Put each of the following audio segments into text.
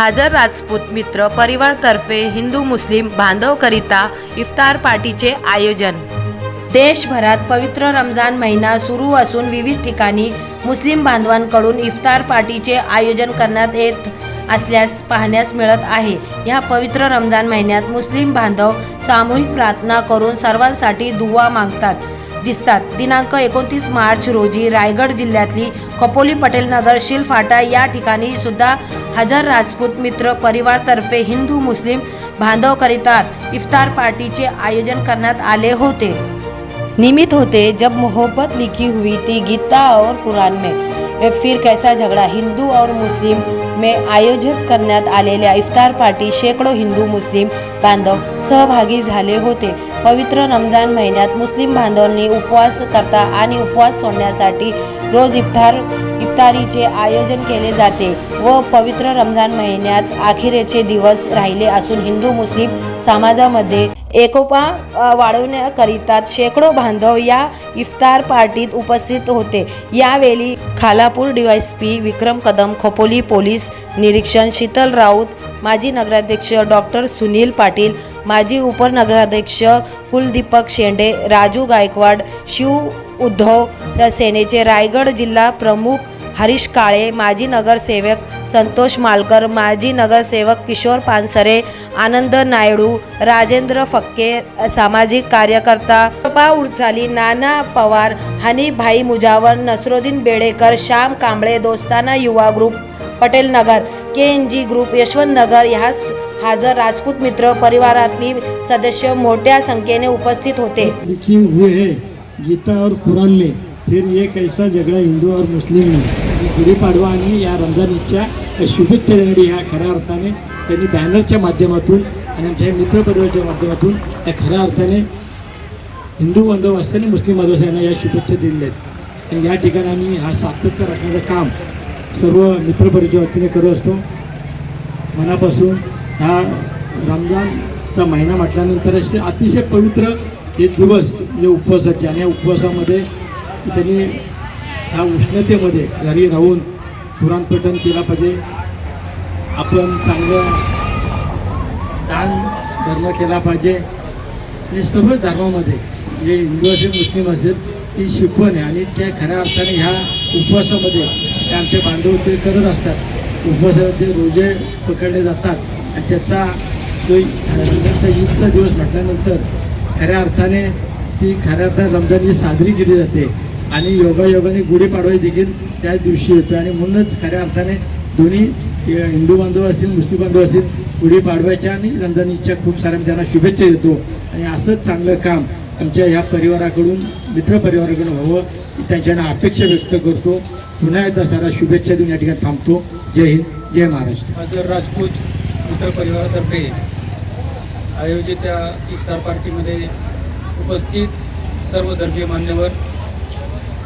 हाजर राजपूत मित्र परिवारतर्फे हिंदू मुस्लिम बांधवकरिता इफ्तार पार्टीचे आयोजन. देशभरात पवित्र रमजान महिना सुरू असून विविध ठिकाणी मुस्लिम बांधवांकडून इफ्तार पार्टीचे आयोजन करण्यात येत असल्यास पाहण्यास मिळत आहे. या पवित्र रमजान महिन्यात मुस्लिम बांधव सामूहिक प्रार्थना करून सर्वांसाठी दुवा मागतात. दिसतात. दिनांक एकोणतीस मार्च रोजी रायगड जिल्ह्यातली कपोली पटेल नगर शिलफाटा या ठिकाणी सुद्धा हजार राजपूत मित्र परिवारतर्फे हिंदू मुस्लिम बांधवकरिता इफ्तार पार्टीचे आयोजन करण्यात आले होते. निमित होते जब मोहब्बत लिखी हुई थी गीता और कुरान में. फिर कैसा झगड़ा हिंदू और मुस्लिम में आयोजित करण्यात आलेल्या इफ्तार पार्टी शेकडो हिंदू मुस्लिम बांधव सहभागी झाले होते. पवित्र रमजान महिन्यात मुस्लिम बांधवांनी उपवास करता आणि उपवास सोडण्यासाठी रोज इफ्तार इफ्तारीचे आयोजन केले जाते व पवित्र रमजान महिन्यात अखेरेचे दिवस राहिले असून हिंदू मुस्लिम समाजामध्ये एकोपा वाढवण्याकरिता शेकडो बांधव या इफ्तार पार्टीत उपस्थित होते. यावेळी खालापूर डीवायसपी विक्रम कदम खोपोली पोलीस निरीक्षण शीतल राऊत माजी नगराध्यक्ष डॉक्टर सुनील पाटील माजी उपनगराध्यक्ष कुलदीपक शेंडे राजू गायकवाड शिव उद्धव सेनेचे रायगड जिल्हा प्रमुख हरीश काळे माजी नगरसेवक संतोष मालकर माजी नगरसेवक किशोर पानसरे आनंद नायडू राजेंद्र फक्के सामाजिक कार्यकर्ता पा उर्चाली नाना Pawar हनीभाई Mujawar Nasruddin Bedekar Shyam Kamble Dostana Yuva group Patel Nagar K N G group Yashwant Nagar ह्यास हजर राजपूत मित्र परिवारातली सदस्य मोठ्या संख्येने उपस्थित होते. लिखी हुए है गीता और कुरान में। फिर ये कैसा झगड़ा हिंदू और मुस्लिम में? गुढीपाडवा आणि या रमजान ईदच्या शुभेच्छा देणारी ह्या खऱ्या अर्थाने त्यांनी बॅनरच्या माध्यमातून आणि आमच्या मित्रपरिवाराच्या माध्यमातून या खऱ्या अर्थाने हिंदू बांधव असताना मुस्लिम बांधव यांना या शुभेच्छा दिलेल्या आहेत. आणि या ठिकाणी आम्ही हा सातत्य राखण्याचं काम सर्व मित्रपरिवाराच्या वतीने करत असतो. मनापासून हा रमजानचा महिना म्हटल्यानंतर असे अतिशय पवित्र हे दिवस जे उपवासाचे आणि या उपवासामध्ये त्यांनी ह्या उष्णतेमध्ये घरी राहून कुराण पठण केला पाहिजे. आपण चांगलं दान धर्म केला पाहिजे. हे सर्व धर्मामध्ये जे हिंदू असेल मुस्लिम असेल ती शिकवण आहे आणि त्या खऱ्या अर्थाने ह्या उपवासामध्ये ते आमचे बांधव ते करत असतात. उपवासामध्ये रोजे पकडले जातात. आणि त्याचा जो रमजानचा ईदचा दिवस म्हटल्यानंतर खऱ्या अर्थाने ती खऱ्या अर्थाने रमजान ईद साजरी केली जाते. आणि योगायोगाने गुढीपाडवा देखील त्याच दिवशी येतो आणि म्हणूनच खऱ्या अर्थाने दोन्ही हिंदू बांधव असतील मुस्लिम बांधव असतील गुढीपाडव्याच्या आणि रमजान ईदच्या खूप साऱ्या त्यांना शुभेच्छा देतो. आणि असंच चांगलं काम आमच्या ह्या परिवाराकडून मित्रपरिवाराकडून व्हावं ही अपेक्षा व्यक्त करतो. पुन्हा एकदा सारा शुभेच्छा देऊन या ठिकाणी थांबतो. जय हिंद जय महाराष्ट्र. राजपूत मित्र परिवारातर्फे आयोजित या इफ्तार पार्टीमध्ये उपस्थित सर्व धर्मीय मान्यवर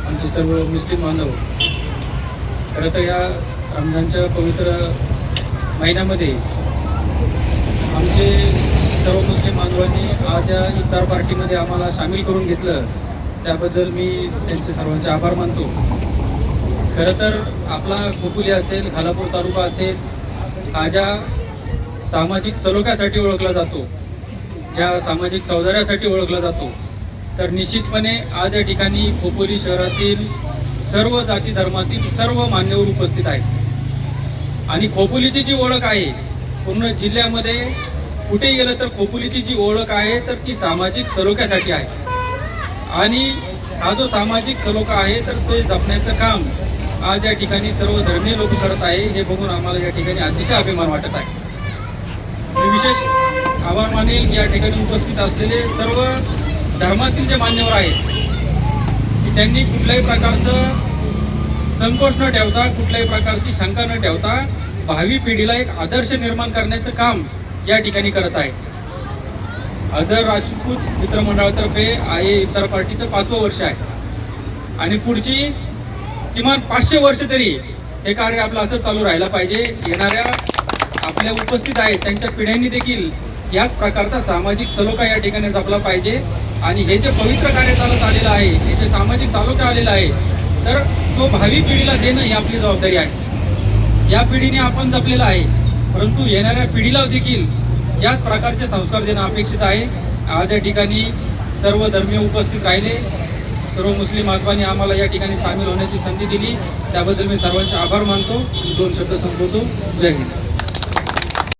आमचे सर्व मुस्लिम बांधव खरं तर या रमजानच्या पवित्र महिन्यामध्ये आमचे सर्व मुस्लिम बांधवांनी आज या इफ्तार पार्टीमध्ये आम्हाला सामील करून घेतलं. त्याबद्दल मी त्यांचे सर्वांचे आभार मानतो. खरं तर आपला गोकुली असेल खालापूर तालुका असेल ताज्या सामाजिक सलोख्यासाठी ओळखला जातो. ज्या सामाजिक सौंदर्यासाठी ओळखला जातो. तर निश्चितपणे आज या ठिकाणी खोपोली शहरातील सर्व जाती धर्मातील सर्व मान्यवर उपस्थित आहेत. आणि खोपोलीची जी ओळख आहे पूर्ण जिल्ह्यामध्ये कुठे गेलं तर खोपोलीची जी ओळख आहे तर ती सामाजिक सलोख्यासाठी आहे. आणि हा जो सामाजिक सलोखा आहे तर ते जपण्याचं काम आज या ठिकाणी सर्व धर्मीय लोक करत आहे हे बघून आम्हाला या ठिकाणी अतिशय अभिमान वाटत आहे. मी विशेष आभार मानेल की या ठिकाणी उपस्थित असलेले सर्व धर्मातील जे मान्यवर आहेत की त्यांनी कुठल्याही प्रकारचं संकोच न ठेवता कुठल्याही प्रकारची शंका न ठेवता भावी पिढीला एक आदर्श निर्माण करण्याचं काम या ठिकाणी करत आहे. अझर राजपूत मित्रमंडळातर्फे आहे इतर पार्टीचं पाचवं वर्ष आहे. आणि पुढची किमान पाचशे वर्ष तरी हे कार्य आपलं असं चालू राहायला पाहिजे. येणाऱ्या आपल्या उपस्थित आहेत त्यांच्या पिढ्यांनी देखील याच प्रकारचा सामाजिक सलोखा या ठिकाणी जपला पाहिजे. आणि हे जे पवित्र कार्य चालत आलेलं आहे हे जे सामाजिक सालोखा आलेला आहे तर तो भावी पिढीला देणं ही आपली जबाबदारी आहे. या पिढीने आपण जपलेला आहे परंतु येणाऱ्या पिढीला देखील याच प्रकारचे संस्कार देणं अपेक्षित आहे. आज या ठिकाणी सर्व धर्मीय उपस्थित राहिले. सर्व मुस्लिम बांधवांनी आम्हाला या ठिकाणी सामील होण्याची संधी दिली. त्याबद्दल मी सर्वांचे आभार मानतो. दोन शब्द संपवतो. जय हिंद.